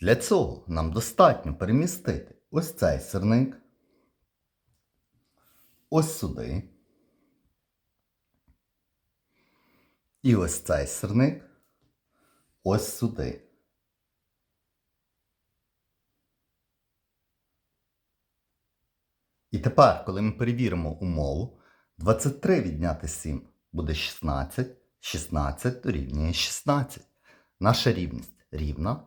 Для цього нам достатньо перемістити ось цей сирник, ось сюди. І ось цей сирник ось сюди. І тепер, коли ми перевіримо умову, 23 відняти 7 буде 16, 16 дорівнює 16. Наша рівність рівна,